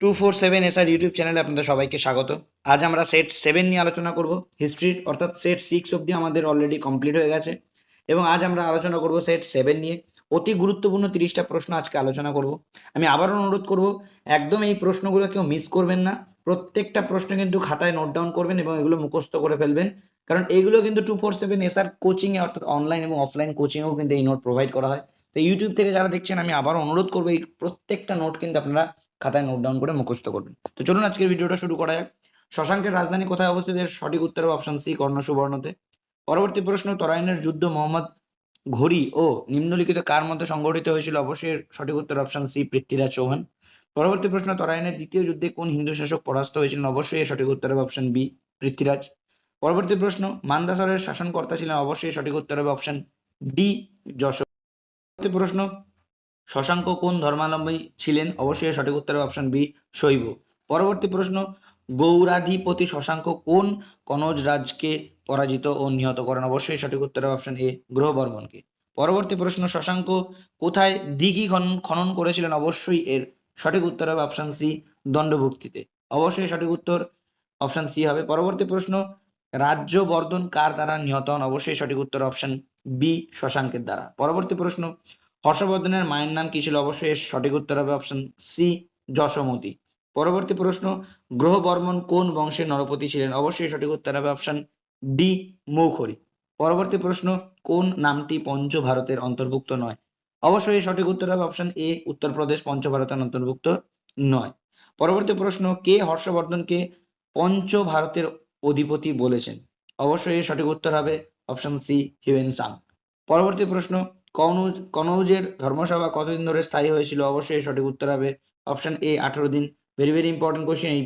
Two four seven SR YouTube চ্যানেলে আপনাদের সবাইকে স্বাগত। আজ আমরা সেট সেভেন নিয়ে আলোচনা করব, হিস্ট্রির, অর্থাৎ সেট সিক্স অবধি আমাদের অলরেডি কমপ্লিট হয়ে গেছে। এবং আজ আমরা আলোচনা করব সেট সেভেন নিয়ে। অতি গুরুত্বপূর্ণ তিরিশটা প্রশ্ন আজকে আলোচনা করব। আমি আবারও অনুরোধ করব, একদম এই প্রশ্নগুলো কেউ মিস করবেন না। প্রত্যেকটা প্রশ্ন কিন্তু খাতায় নোট ডাউন করবেন এবং এগুলো মুখস্থ করে ফেলবেন। কারণ এগুলো কিন্তু টু ফোর সেভেন এসআর কোচিংয়ে অর্থাৎ অনলাইন এবং অফলাইন কোচিংয়েও কিন্তু এই নোট প্রোভাইড করা হয়। তো ইউটিউব থেকে যারা দেখছেন, আমি আবার অনুরোধ করব, এই প্রত্যেকটা নোট কিন্তু আপনারা খাতায় নোট ডাউন করে মুখস্থ করবেন। তো চলুন আজকের ভিডিওটা শুরু করা যাক। শশাঙ্কের রাজধানী কোথায় অবস্থিত? এর সঠিক উত্তর অপশন সি কর্ণ সুবর্ণতে পরবর্তী প্রশ্ন, তরাইনের যুদ্ধ মোহাম্মদ ঘড়ি ও নিম্নলিখিত কার মধ্যে সংগঠিত হয়েছিল? অবশ্যই সঠিক উত্তর অপশন সি পৃথ্বীরাজ চৌহান। পরবর্তী প্রশ্ন, তরাইনের দ্বিতীয় যুদ্ধে কোন হিন্দু শাসক পরাস্ত হয়েছিলেন? অবশ্যই সঠিক উত্তর হবে অপশন বি পৃথ্বীরাজ। পরবর্তী প্রশ্ন, মান্দাসরের শাসনকর্তা ছিলেন? অবশ্যই সঠিক উত্তর হবে অপশন ডি যশোর। প্রশ্ন শশাঙ্ক কোন ধর্মাবলম্বী ছিলেন? অবশ্যই সঠিক উত্তর অপশন বি শৈব। পরবর্তী প্রশ্ন, গৌরাধিপতি শশাঙ্ক কোন কনজ রাজকে পরাজিত ও নিহত করেন? অবশ্যই সঠিক উত্তর অপশন এ গ্রহবর্মনকে। পরবর্তী প্রশ্ন, শশাঙ্ক কোথায় দিঘি খনন করেছিলেন? অবশ্যই এর সঠিক উত্তর হবে অপশন সি দণ্ডভুক্তিতে। অবশ্যই সঠিক উত্তর অপশন সি হবে। পরবর্তী প্রশ্ন রাজ্য বর্ধন কার দ্বারা নিহত হন? অবশ্যই সঠিক উত্তর অপশন বি শশাঙ্কের দ্বারা। পরবর্তী প্রশ্ন হর্ষবর্ধনের মায়ের নাম কি ছিল? অবশ্যই এর সঠিক উত্তর হবে অপশন সি যশোমতি। পরবর্তী প্রশ্ন, গ্রহবর্মন কোন বংশের নরপতি ছিলেন? অবশ্যই সঠিক উত্তর হবে অপশন ডি মৌখরি। পরবর্তী প্রশ্ন, কোন নামটি পঞ্চ ভারতের অন্তর্ভুক্ত নয়? অবশ্যই সঠিক উত্তর হবে অপশন এ উত্তরপ্রদেশ পঞ্চ ভারতের অন্তর্ভুক্ত নয়। পরবর্তী প্রশ্ন, কে হর্ষবর্ধনকে পঞ্চ ভারতের অধিপতি বলেছেন? অবশ্যই সঠিক উত্তর হবে অপশন সি হিউয়েন সাং। পরবর্তী প্রশ্ন কনৌজ, কনৌজের ধর্মসভা কতদিন ধরে স্থায়ী হয়েছিল? অবশ্যই সঠিক উত্তর হবে অপশন এ আঠারো দিন। ভেরি ভেরি ইম্পর্টেন্ট কোশ্চেন এই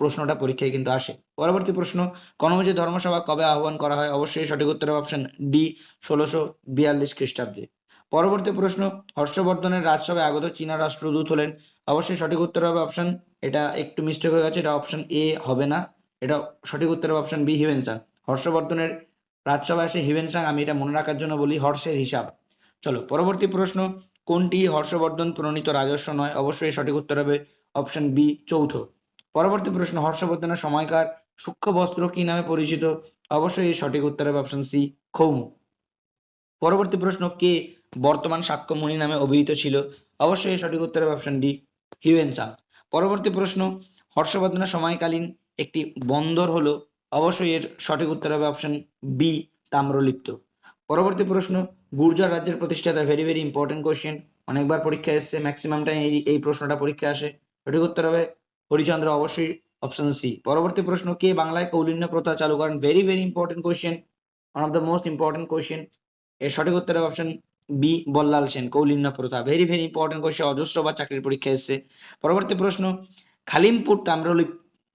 প্রশ্নটা পরীক্ষায় কিন্তু আসে। পরবর্তী প্রশ্ন কনৌজের ধর্মসভা কবে আহ্বান করা হয়? অবশ্যই সঠিক উত্তর অপশন ডি ষোলোশো বিয়াল্লিশ খ্রিস্টাব্দে। পরবর্তী প্রশ্ন, হর্ষবর্ধনের রাজসভায় আগত চীনা রাষ্ট্রদূত হলেন। অবশ্যই সঠিক উত্তর হবে অপশন এটা একটু মিস্টেক হয়ে গেছে, এটা অপশন এ হবে না। এটা সঠিক উত্তর হবে অপশন বি হিউয়েনসাং হর্ষবর্ধনের রাজসভায় আসে হিউয়েনসাং আমি এটা মনে রাখার জন্য বলি হর্ষের হিসাব। চলো, পরবর্তী প্রশ্ন, কোনটি হর্ষবর্ধন প্রণীত রাজস্ব নয়? অবশ্যই সঠিক উত্তর হবে অপশন বি চৌথ। পরবর্তী প্রশ্ন, হর্ষবর্ধনের সময়কার সূক্ষ্ম বস্ত্র কি নামে পরিচিত? অবশ্যই সঠিক উত্তর হবে অপশন সি খৌম পরবর্তী প্রশ্ন, কে বর্তমান সাক্ষ্যমণি নামে অভিহিত ছিল? অবশ্যই এর সঠিক উত্তর হবে অপশন ডি হিউয়েনসাং পরবর্তী প্রশ্ন, হর্ষবর্ধনের সময়কালীন একটি বন্দর হলো? অবশ্যই এর সঠিক উত্তর হবে অপশন বি তাম্রলিপ্ত। পরবর্তী প্রশ্ন গুর্জর রাজ্যের প্রতিষ্ঠাতা ভেরি ভেরি ইম্পর্টেন্ট কোশ্চেন অনেকবার পরীক্ষা এসছে ম্যাক্সিমাম টাইম এই এই প্রশ্নটা পরীক্ষা আসে। সঠিক উত্তর হবে হরিচন্দ্র, অবশ্যই অপশন সি পরবর্তী প্রশ্ন, কে বাংলায় কৌলিন্য প্রথা চালু করেন? Very very important question one of the most important question এর সঠিক উত্তর হবে অপশন বি বল্লাল সেন, কৌলিন্য প্রথা। ভেরি ভেরি ইম্পর্টেন্ট কোশ্চেন অজস্রবার চাকরির পরীক্ষা এসছে। পরবর্তী প্রশ্ন, খালিমপুর তাম্রলিপ,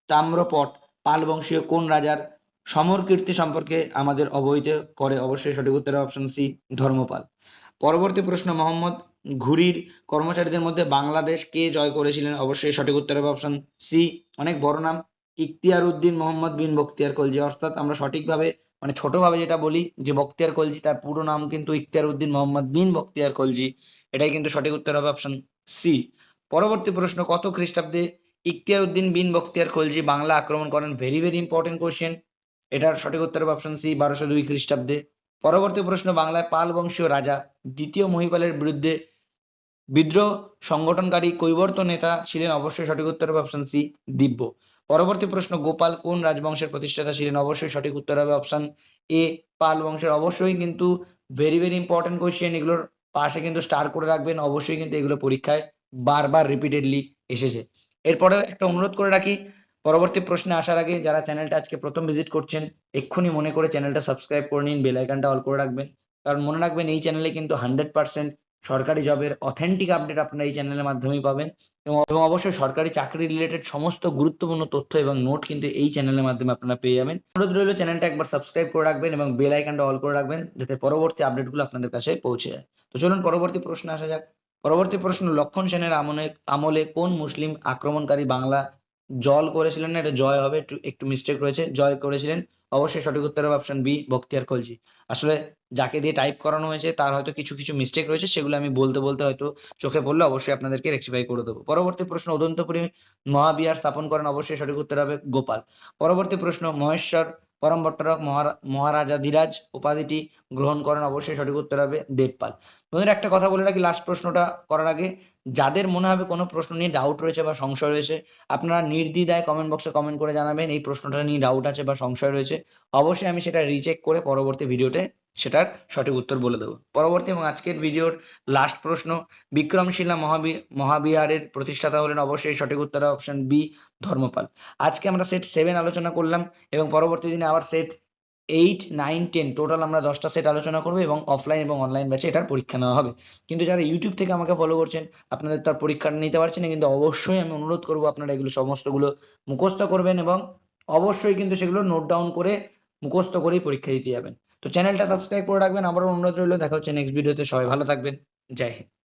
তাম্রপট পাল বংশীয় কোন রাজার সমর কীর্তি সম্পর্কে আমাদের অবহিত করে অবশ্যই সঠিক উত্তর অপশন সি ধর্মপাল। পরবর্তী প্রশ্ন, মোহাম্মদ ঘুরির কর্মচারীদের মধ্যে বাংলাদেশ কে জয় করেছিলেন? অবশ্যই সঠিক উত্তর হবে অপশন সি অনেক বড় নাম ইখতিয়ার উদ্দিন মোহাম্মদ বিন বখতিয়ার কলজি। অর্থাৎ আমরা সঠিকভাবে মানে ছোটভাবে যেটা বলি যে বখতিয়ার কলজি, তার পুরো নাম কিন্তু ইখতিয়ার উদ্দিন মোহাম্মদ বিন বখতিয়ার কলজি। এটাই কিন্তু সঠিক উত্তর হবে অপশন সি পরবর্তী প্রশ্ন, কত খ্রিস্টাব্দে ইখতিয়ার উদ্দিন বিন বখতিয়ার খলজি বাংলা আক্রমণ করেন? ভেরি ভেরি ইম্পর্টেন্ট কোশ্চেন এটার সঠিক উত্তর অপশন সি বারোশো দুই খ্রিস্টাব্দে। পরবর্তী প্রশ্ন, বাংলায় পাল বংশীয় রাজা, দ্বিতীয় মহিপালের বিরুদ্ধে বিদ্রোহ সংগঠনকারী কৈবর্ত নেতা ছিলেন অবশ্যই সঠিক উত্তর হবে অপশন সি দিব্য। পরবর্তী প্রশ্ন, গোপাল কোন রাজবংশের প্রতিষ্ঠাতা ছিলেন? অবশ্যই সঠিক উত্তর হবে অপশন এ পাল বংশের। অবশ্যই কিন্তু ভেরি ভেরি ইম্পর্টেন্ট কোশ্চেন এগুলোর পাশে কিন্তু স্টার করে রাখবেন। অবশ্যই কিন্তু এগুলো পরীক্ষায় বারবার রিপিটেডলি এসেছে। এরপরে একটা অনুরোধ করে রাখি পরবর্তী প্রশ্নে আসার আগে যারা চ্যানেলটা আজকে প্রথম ভিজিট করছেন, এক্ষুনি মনে করে চ্যানেলটা সাবস্ক্রাইব করে নিন বেল আইকনটা অল করে রাখবেন। কারণ মনে রাখবেন এই চ্যানেলে কিন্তু হান্ড্রেড পার্সেন্ট সরকারি জবের অথেন্টিক আপডেট আপনারা এই চ্যানেলের মাধ্যমেই পাবেন। এবং এবং অবশ্যই সরকারি চাকরি রিলেটেড সমস্ত গুরুত্বপূর্ণ তথ্য এবং নোট কিন্তু এই চ্যানেলের মাধ্যমে আপনারা পেয়ে যাবেন। অনুরোধ রইল চ্যানেলটা একবার সাবস্ক্রাইব করে রাখবেন এবং বেল আইকনটা অল করে রাখবেন, যাতে পরবর্তী আপডেটগুলো আপনাদের কাছে পৌঁছে যায়। তো চলুন পরবর্তী প্রশ্নে আসা যাক। পরবর্তী প্রশ্ন, লক্ষণ সেনের আমলে আমলে কোন মুসলিম আক্রমণকারী বাংলা জল করেছিলেন না, এটা জয় হবে, একটু একটু মিস্টেক রয়েছে, জয় করেছিলেন, অবশ্যই সঠিক উত্তর হবে অপশন বি বখতিয়ার খলজি আসলে যাকে দিয়ে টাইপ করানো হয়েছে, তার হয়তো কিছু কিছু মিস্টেক রয়েছে, সেগুলো আমি বলতে বলতে হয়তো চোখে পড়লে অবশ্যই আপনাদেরকে রেক্টিফাই করে দেবো। পরবর্তী প্রশ্ন, অদন্তপুরী মহাবিহার স্থাপন করেন, অবশ্যই সঠিক উত্তর হবে গোপাল। পরবর্তী প্রশ্ন, মহেশ্বর পরম ভট্টরক মহারা মহারাজাধিরাজ উপাধিটি গ্রহণ করেন, অবশ্যই সঠিক উত্তর হবে দেবপাল। বন্ধুরা, একটা কথা বলে রাখি লাস্ট প্রশ্নটা করার আগে, যাদের মনে হবে কোনো প্রশ্ন নিয়ে ডাউট রয়েছে বা সংশয় রয়েছে, আপনারা নির্দ্বিধায় কমেন্ট বক্সে কমেন্ট করে জানাবেন, এই প্রশ্নটা নিয়ে ডাউট আছে বা সংশয় রয়েছে, অবশ্যই আমি সেটা রিচেক করে পরবর্তী ভিডিওতে সেটার সঠিক উত্তর বলে দেবো। পরবর্তী এবং আজকের ভিডিওর লাস্ট প্রশ্ন, বিক্রমশিলা মহাবি, মহাবিহারের প্রতিষ্ঠাতা হলেন অবশ্যই সঠিক উত্তর অপশন বি ধর্মপাল। আজকে আমরা সেট সেভেন আলোচনা করলাম এবং পরবর্তী দিনে আবার set eight nine ten total আমরা দশটা সেট আলোচনা করব এবং অফলাইন এবং অনলাইন ব্যাচে এটার পরীক্ষা নেওয়া হবে। কিন্তু যারা ইউটিউব থেকে আমাকে ফলো করছেন, আপনাদের তার পরীক্ষাটা নিতে পারছেন কিন্তু অবশ্যই আমি অনুরোধ করব আপনারা এগুলো সমস্তগুলো মুখস্থ করবেন এবং অবশ্যই কিন্তু সেগুলো নোট ডাউন করে মুখস্থ করেই পরীক্ষা দিতে যাবেন। তো চ্যানেলটা সাবস্ক্রাইব করে রাখবেন। আবারও অনুরোধ রইল, দেখা হচ্ছে নেক্সট ভিডিওতে সবাই ভালো থাকবেন। জয় হিন্দ।